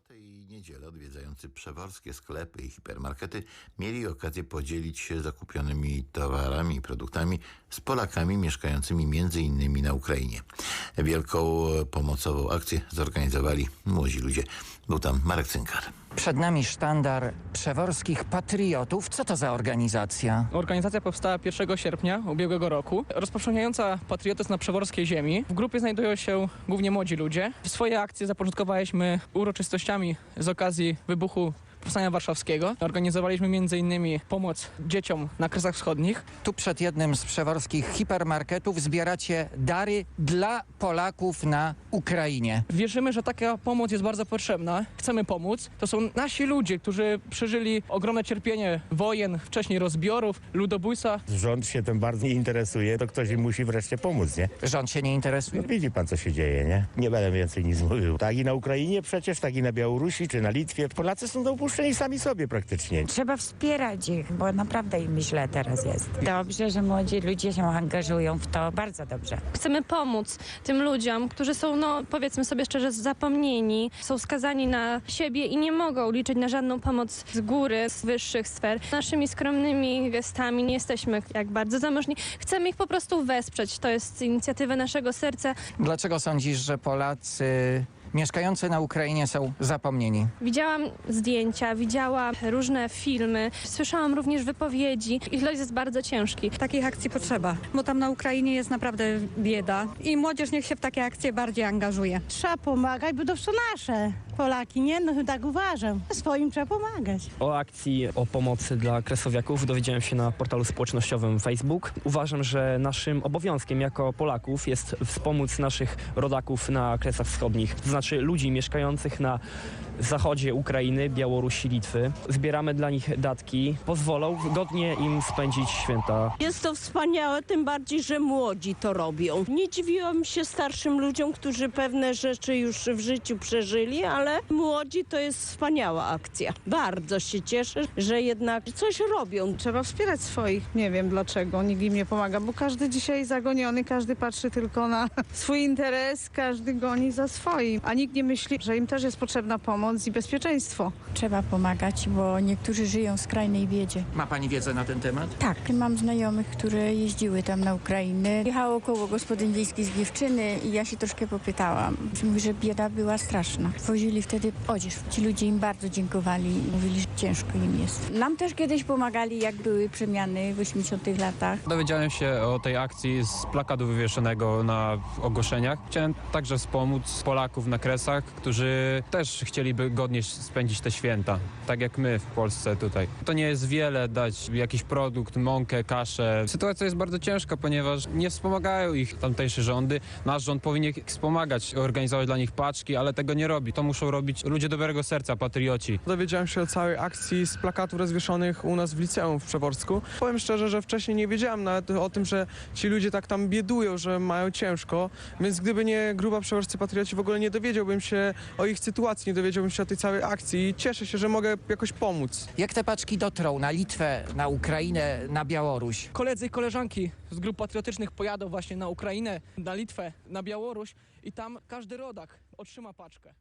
sobotę i niedzielę odwiedzający przeworskie sklepy i hipermarkety mieli okazję podzielić się zakupionymi towarami produktami z Polakami mieszkającymi między innymi na Ukrainie. Wielką e, pomocową akcję zorganizowali młodzi ludzie. Był tam Marek Cynkar. Przed nami sztandar przeworskich patriotów. Co to za organizacja? Organizacja powstała 1 sierpnia ubiegłego roku, rozpowszechniająca patriotyzm na przeworskiej ziemi. W grupie znajdują się głównie młodzi ludzie. Swoje akcje zapoczątkowaliśmy uroczystościami z okazji wybuchu Powstania Warszawskiego. Organizowaliśmy m.in. pomoc dzieciom na Kresach Wschodnich. Tu przed jednym z przeworskich hipermarketów zbieracie dary dla Polaków na Ukrainie. Wierzymy, że taka pomoc jest bardzo potrzebna. Chcemy pomóc. To są nasi ludzie, którzy przeżyli ogromne cierpienie wojen, wcześniej rozbiorów, ludobójstwa. Rząd się tym bardzo nie interesuje, to ktoś im musi wreszcie pomóc, nie? Rząd się nie interesuje. No widzi pan, co się dzieje, nie? Nie będę więcej nic mówił. Tak i na Ukrainie przecież, tak i na Białorusi, czy na Litwie. Polacy są dopuszczeni sami sobie praktycznie. Trzeba wspierać ich, bo naprawdę im źle teraz jest. Dobrze, że młodzi ludzie się angażują w to, bardzo dobrze. Chcemy pomóc tym ludziom, którzy są, no powiedzmy sobie szczerze, zapomnieni, są skazani na siebie i nie mogą liczyć na żadną pomoc z góry, z wyższych sfer. Naszymi skromnymi gestami nie jesteśmy jak bardzo zamożni. Chcemy ich po prostu wesprzeć. To jest inicjatywa naszego serca. Dlaczego sądzisz, że Polacy mieszkający na Ukrainie są zapomnieni? Widziałam zdjęcia, widziałam różne filmy, słyszałam również wypowiedzi. Ich los jest bardzo ciężki. Takich akcji potrzeba, bo tam na Ukrainie jest naprawdę bieda i młodzież niech się w takie akcje bardziej angażuje. Trzeba pomagać, bo to są nasze Polaki, nie? No tak uważam. Swoim trzeba pomagać. O akcji o pomocy dla kresowiaków dowiedziałem się na portalu społecznościowym Facebook. Uważam, że naszym obowiązkiem jako Polaków jest wspomóc naszych rodaków na Kresach Wschodnich, to znaczy ludzi mieszkających na zachodzie Ukrainy, Białorusi, Litwy. Zbieramy dla nich datki, pozwolą godnie im spędzić święta Jest to wspaniałe, tym bardziej, że młodzi to robią. Nie dziwiłam się starszym ludziom, którzy pewne rzeczy już w życiu przeżyli, ale młodzi to jest wspaniała akcja. Bardzo się cieszę, że jednak coś robią. Trzeba wspierać swoich. Nie wiem dlaczego nikt im nie pomaga, bo każdy dzisiaj zagoniony, każdy patrzy tylko na swój interes, każdy goni za swoim, a nikt nie myśli, że im też jest potrzebna pomoc i bezpieczeństwo. Trzeba pomagać, bo niektórzy żyją w skrajnej biedzie. Ma pani wiedzę na ten temat? Tak, mam znajomych, które jeździły tam na Ukrainę. Jechało koło gospodyń wiejskich z dziewczyny i ja się troszkę popytałam. Mówi, że bieda była straszna. Wozili wtedy odzież. Ci ludzie im bardzo dziękowali i mówili, że ciężko im jest. Nam też kiedyś pomagali, jak były przemiany w 80 latach. Dowiedziałem się o tej akcji z plakatu wywieszonego na ogłoszeniach. Chciałem także wspomóc Polaków na Kresach, którzy też chcieliby godnie spędzić te święta, tak jak my w Polsce tutaj. To nie jest wiele dać jakiś produkt, mąkę, kaszę. Sytuacja jest bardzo ciężka, ponieważ nie wspomagają ich tamtejsze rządy. Nasz rząd powinien ich wspomagać, organizować dla nich paczki, ale tego nie robi. To muszą robić ludzie dobrego serca, patrioci. Dowiedziałem się o całej akcji z plakatów rozwieszonych u nas w liceum w Przeworsku. Powiem szczerze, że wcześniej nie wiedziałem nawet o tym, że ci ludzie tak tam biedują, że mają ciężko, więc gdyby nie grupa Przeworscy Patrioci, w ogóle nie dowiedziałbym się o ich sytuacji, nie dowiedziałbym się o tej całej akcji i cieszę się, że mogę jakoś pomóc. Jak te paczki dotrą na Litwę, na Ukrainę, na Białoruś? Koledzy i koleżanki z grup patriotycznych pojadą właśnie na Ukrainę, na Litwę, na Białoruś i tam każdy rodak otrzyma paczkę.